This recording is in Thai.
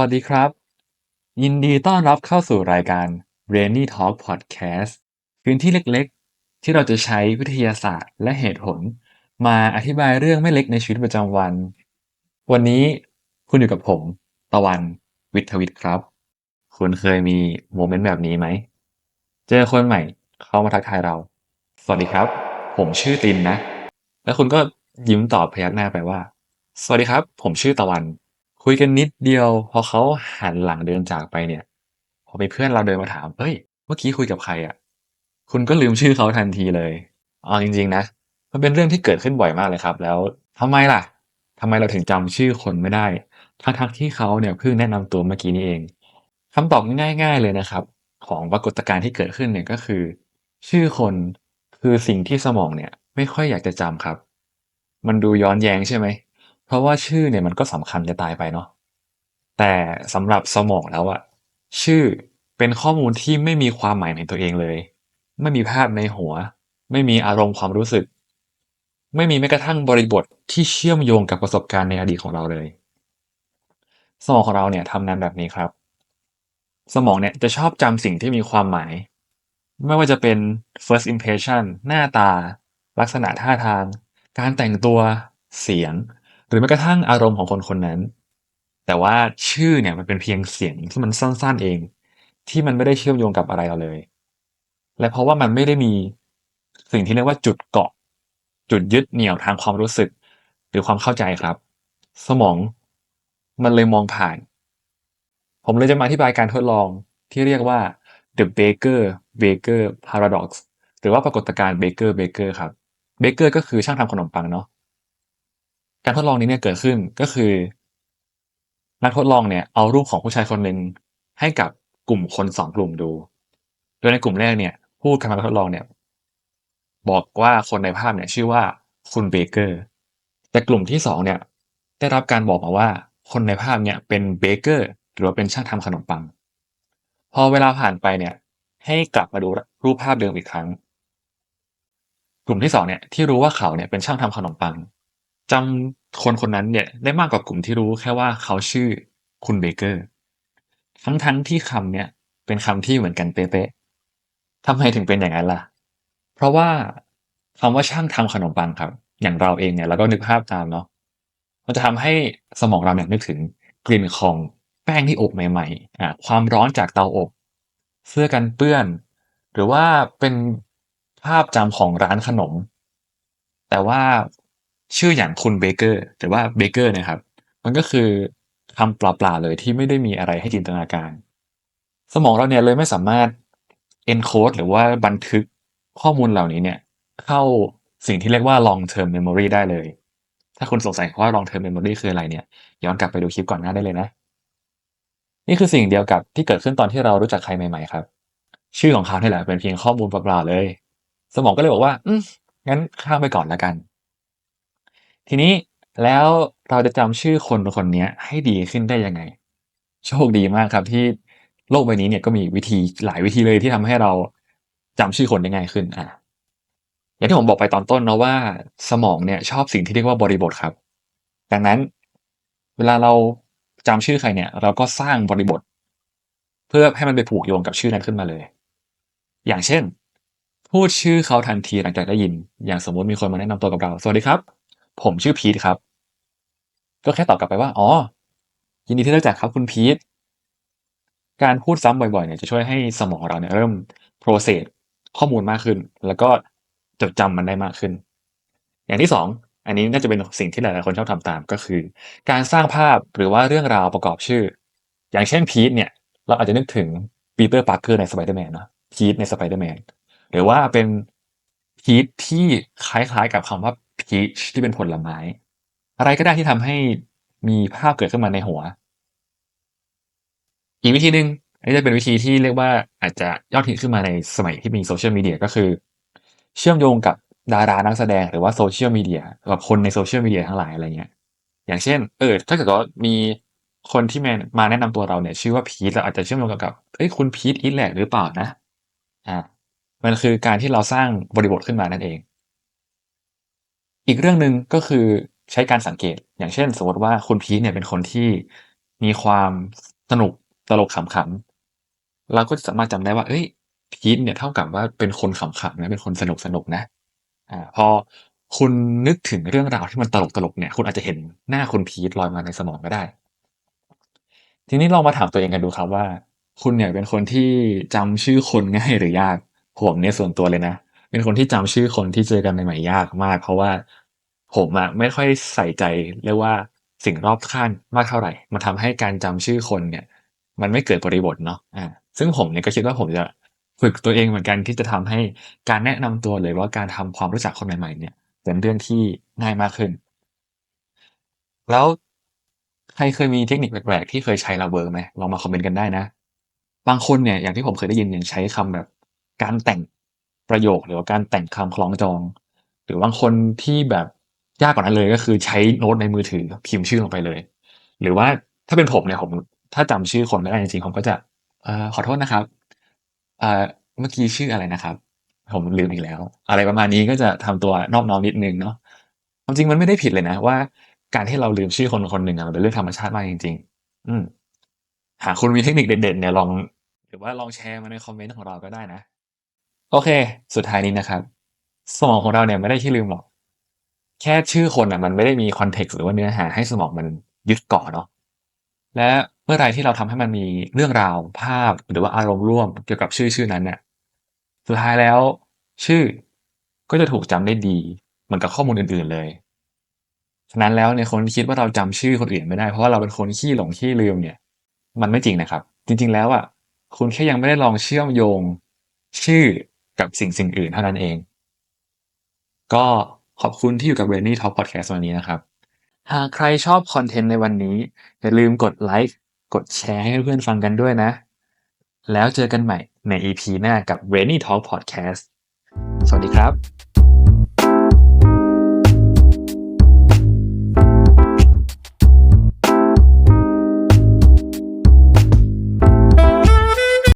วัสดีครับ ยินดีต้อนรับเข้าสู่รายการ Rainy Talk Podcast พื้นที่เล็กๆ ที่เราจะใช้วิทยาศาสตร์และเหตุผล มาอธิบายเรื่องไม่เล็กในชีวิตประจำวัน วันนี้คุณอยู่กับผม ตะวันวิทวิทครับ คุณเคยมีโมเมนต์แบบนี้ไหม เจอคนใหม่เข้ามาทักทายเรา สวัสดีครับ ผมชื่อตินนะ แล้วคุณก็ยิ้มตอบพยักหน้าไปว่า สวัสดีครับ ผมชื่อตะวัน คุยกันนิดเดียว พอเขาหันหลังเดินจากไปเนี่ย พอมีเพื่อนเราเดินมาถามเฮ้ย เมื่อกี้คุยกับใครอะ คุณก็ลืมชื่อเขาทันทีเลยเอาจริง ๆ นะ มันเป็นเรื่องที่เกิดขึ้นบ่อยมากเลยครับ แล้วทำไมล่ะทำไมเราถึงจำชื่อคนไม่ได้ ทั้งๆที่เขาเนี่ยเพิ่งแนะนำตัวเมื่อกี้นี้เองคำตอบง่าย ๆเลยนะครับ ของปรากฏการณ์ที่เกิดขึ้นเนี่ยก็คือ ชื่อคนคือสิ่งที่สมองเนี่ย ไม่ค่อยอยากจะจำครับ มันดูย้อนแย้งใช่ไหม เพราะว่าชื่อเนี่ยมันก็สำคัญจะตายไปเนาะ แต่สำหรับสมองแล้วอะชื่อเป็นข้อมูลที่ไม่มีความหมายในตัวเองเลย ไม่มีภาพในหัว ไม่มีอารมณ์ความรู้สึก ไม่มีแม้กระทั่งบริบทที่เชื่อมโยงกับประสบการณ์ในอดีตของเราเลย สมองของเราเนี่ยทำงานแบบนี้ครับ สมองเนี่ยจะชอบจำสิ่งที่มีความหมาย ไม่ว่าจะเป็น first impression หน้าตา ลักษณะท่าทาง การแต่งตัว เสียง หรือแม้กระทั่งอารมณ์ของคนคนนั้น แต่ว่าชื่อเนี่ยมันเป็นเพียงเสียงที่มันสั้นๆเอง ที่มันไม่ได้เชื่อมโยงกับอะไรเราเลย และเพราะว่ามันไม่ได้มีสิ่งที่เรียกว่าจุดเกาะ จุดยึดเหนี่ยวทางความรู้สึก หรือความเข้าใจครับ สมองมันเลยมองผ่าน ผมเลยจะมาอธิบายการทดลองที่เรียกว่า the baker baker paradox หรือว่าปรากฏการณ์ baker baker ครับ baker ก็คือช่างทำขนมปังเนาะ การทดลองนี้เนี่ยเกิดขึ้นก็คือ นักทดลองเนี่ยเอารูปของผู้ชายคนหนึ่งให้กับกลุ่มคนสองกลุ่มดู โดยในกลุ่มแรกเนี่ยผู้ทำการทดลองเนี่ยบอกว่าคนในภาพเนี่ยชื่อว่าคุณเบเกอร์ แต่กลุ่มที่สองเนี่ยได้รับการบอกมาว่าคนในภาพเนี่ยเป็นเบเกอร์หรือว่าเป็นช่างทำขนมปัง พอเวลาผ่านไปเนี่ยให้กลับมาดูรูปภาพเดิมอีกครั้ง กลุ่มที่สองเนี่ยที่รู้ว่าเขาเนี่ยเป็นช่างทำขนมปัง จำคนคนนั้นเนี่ยได้มากกว่ากลุ่มที่รู้แค่ว่าเขาชื่อคุณเบเกอร์ ทั้งทั้งที่คำเนี่ยเป็นคำที่เหมือนกันเป๊ะๆทำไมถึงเป็นอย่างนั้นล่ะ เพราะว่าคำว่าช่างทำขนมปังครับ อย่างเราเองเนี่ยเราก็นึกภาพตามเนาะมันจะทำให้สมองเราเนี่ยนึกถึงกลิ่นของแป้งที่อบใหม่ๆอ่าความร้อนจากเตาอบ เสื้อกันเปื้อน หรือว่าเป็นภาพจำของร้านขนม แต่ว่า ชื่ออย่างคุณเบเกอร์หรือว่าเบเกอร์นะครับ มันก็คือคำเปล่าๆเลยที่ไม่ได้มีอะไรให้จินตนาการ สมองเราเนี่ยเลยไม่สามารถ encode หรือว่าบันทึกข้อมูลเหล่านี้เนี่ย เข้าสิ่งที่เรียกว่า long term memory ได้เลย ถ้าคุณสงสัยว่า long term memory คืออะไรเนี่ย ย้อนกลับไปดูคลิปก่อนหน้าได้เลยนะ นี่คือสิ่งเดียวกับที่เกิดขึ้นตอนที่เรารู้จักใครใหม่ๆครับ ชื่อของเขาเนี่ยแหละเป็นเพียงข้อมูลเปล่าๆเลย สมองก็เลยบอกว่า อืมงั้นข้ามไปก่อนแล้วกัน ทีนี้แล้วเราจะจำชื่อคนคนนี้ให้ดีขึ้นได้ยังไง โชคดีมากครับที่โลกใบนี้เนี่ยก็มีวิธีหลายวิธีเลยที่ทำให้เราจำชื่อคนได้ง่ายขึ้นอะอย่างที่ผมบอกไปตอนต้นเนาะว่าสมองเนี่ยชอบสิ่งที่เรียกว่าบริบทครับ ดังนั้น เวลาเราจำชื่อใครเนี่ย เราก็สร้างบริบท เพื่อให้มันไปผูกโยงกับชื่อนั้นขึ้นมาเลย อย่างเช่น พูดชื่อเขาทันทีหลังจากได้ยิน อย่างสมมติมีคนมาแนะนำตัวกับเรา สวัสดีครับ ผมชื่อพีทครับ ก็แค่ตอบกลับไปว่า อ๋อ ยินดีที่รู้จักครับคุณพีท การพูดซ้ำบ่อยๆเนี่ยจะช่วยให้สมองเราเนี่ยเริ่ม process ข้อมูลมากขึ้น แล้วก็จดจำมันได้มากขึ้น อย่างที่สองอันนี้น่าจะเป็นสิ่งที่หลายๆคนชอบทำตามก็คือ การสร้างภาพหรือว่าเรื่องราวประกอบชื่อ อย่างเช่นพีทเนี่ย เราอาจจะนึกถึงปีเตอร์ปาร์เกอร์ในสไปเดอร์แมนเนาะพีทในสไปเดอร์แมนหรือว่าเป็นพีทที่คล้ายๆกับคำว่า พีชที่เป็นผลไม้ อะไรก็ได้ที่ทำให้มีภาพเกิดขึ้นมาในหัว อีกวิธีหนึ่งอันนี้จะเป็นวิธีที่เรียกว่าอาจจะยอดฮิตขึ้นมาในสมัยที่มีโซเชียลมีเดียก็คือ เชื่อมโยงกับดารานักแสดงหรือว่าโซเชียลมีเดียกับคนในโซเชียลมีเดียทั้งหลายอะไรเงี้ย อย่างเช่น เออ ถ้าเกิดว่ามีคนที่มาแนะนำตัวเราเนี่ย ชื่อว่าพีทเราอาจจะเชื่อมโยงกับเอ้ยคุณพีทอีทแหละหรือเปล่านะ อ่า มันคือการที่เราสร้างบริบทขึ้นมานั่นเอง อีกเรื่องหนึ่งก็คือใช้การสังเกต อย่างเช่น สมมติว่าคุณพีทเนี่ยเป็นคนที่มีความสนุกตลกขำๆเราก็จะสามารถจำได้ว่าเฮ้ย พีทเนี่ยเท่ากับว่าเป็นคนขำๆนะเป็นคนสนุกๆนะอ่าพอคุณนึกถึงเรื่องราวที่มันตลกๆเนี่ย คุณอาจจะเห็นหน้าคุณพีทลอยมาในสมองก็ได้ ทีนี้ลองมาถามตัวเองกันดูครับว่า คุณเนี่ยเป็นคนที่จำชื่อคนง่ายหรือยาก?ผมเนี่ยส่วนตัวเลยนะ เป็นคนที่จำชื่อคนที่เจอกันใหม่ๆยากมาก เพราะว่าผมอะไม่ค่อยใส่ใจเรียกว่าสิ่งรอบข้างมากเท่าไหร่ มันทำให้การจำชื่อคนเนี่ย มันไม่เกิดบริบทเนาะอ่าซึ่งผมเนี่ยก็คิดว่าผมจะฝึกตัวเองเหมือนกันที่จะทำให้การแนะนำตัวหรือว่าการทำความรู้จักคนใหม่ๆ เนี่ย เป็นเรื่องที่ง่ายมากขึ้น แล้วใครเคยมีเทคนิคแปลกๆที่เคยใช้ล้วเวิร์กไหม?ลองมาคอมเมนต์กันได้นะ บางคนเนี่ยอย่างที่ผมเคยได้ยินอย่างใช้คำแบบการแต่ง ประโยคหรือว่าการแต่งคำคล้องจอง หรือบางคนที่แบบยากกว่านั้นเลยก็คือใช้โน้ตในมือถือพิมพ์ชื่อลงไปเลย หรือว่าถ้าเป็นผมเนี่ยผม ถ้าจำชื่อคนไม่ได้จริงๆผมก็จะอขอโทษนะครับเมื่อกี้ชื่ออะไรนะครับ?ผมลืมอีกแล้ว อะไรประมาณนี้ก็จะทำตัวนอบน้อมนิดนึงเนาะความจริงมันไม่ได้ผิดเลยนะว่าการที่เราลืมชื่อคนคนหนึ่งอะมันเป็นเรื่องธรรมชาติมากจริง ๆ อืมหากคุณมีเทคนิคเด็ดๆเนี่ยลอง หรือว่าลองแชร์มาในคอมเมนต์ของเราก็ได้นะ โอเค สุดท้ายนี้นะครับ สมองของเราเนี่ยไม่ได้ขี้ลืมหรอก แค่ชื่อคนน่ะมันไม่ได้มีคอนเท็กซ์หรือว่าเนื้อหาให้สมองมันยึดเกาะเนาะและเมื่อไรที่เราทำให้มันมีเรื่องราวภาพหรือว่าอารมณ์ร่วมเกี่ยวกับชื่อชื่อนั้นน่ะสุดท้ายแล้ว ชื่อก็จะถูกจำได้ดี เหมือนกับข้อมูลอื่น ๆเลยฉะนั้นแล้วเนี่ยคนที่คิดว่าเราจำชื่อคนอื่นไม่ได้เพราะว่าเราเป็นคนขี้หลงขี้ลืมเนี่ย มันไม่จริงนะครับ จริง ๆ แล้วอะคุณแค่ยังไม่ได้ลองเชื่อมโยง ชื่อ กับสิ่งสิ่งอื่นเท่านั้นเอง ก็ขอบคุณที่อยู่กับ Brainy Talk Podcast วันนี้นะครับ หากใครชอบคอนเทนต์ในวันนี้ อย่าลืมกดไลค์กดแชร์ให้เพื่อนๆฟังกันด้วยนะ แล้วเจอกันใหม่ใน EP หน้ากับ r a i n y Talk Podcast สวัสดีครับ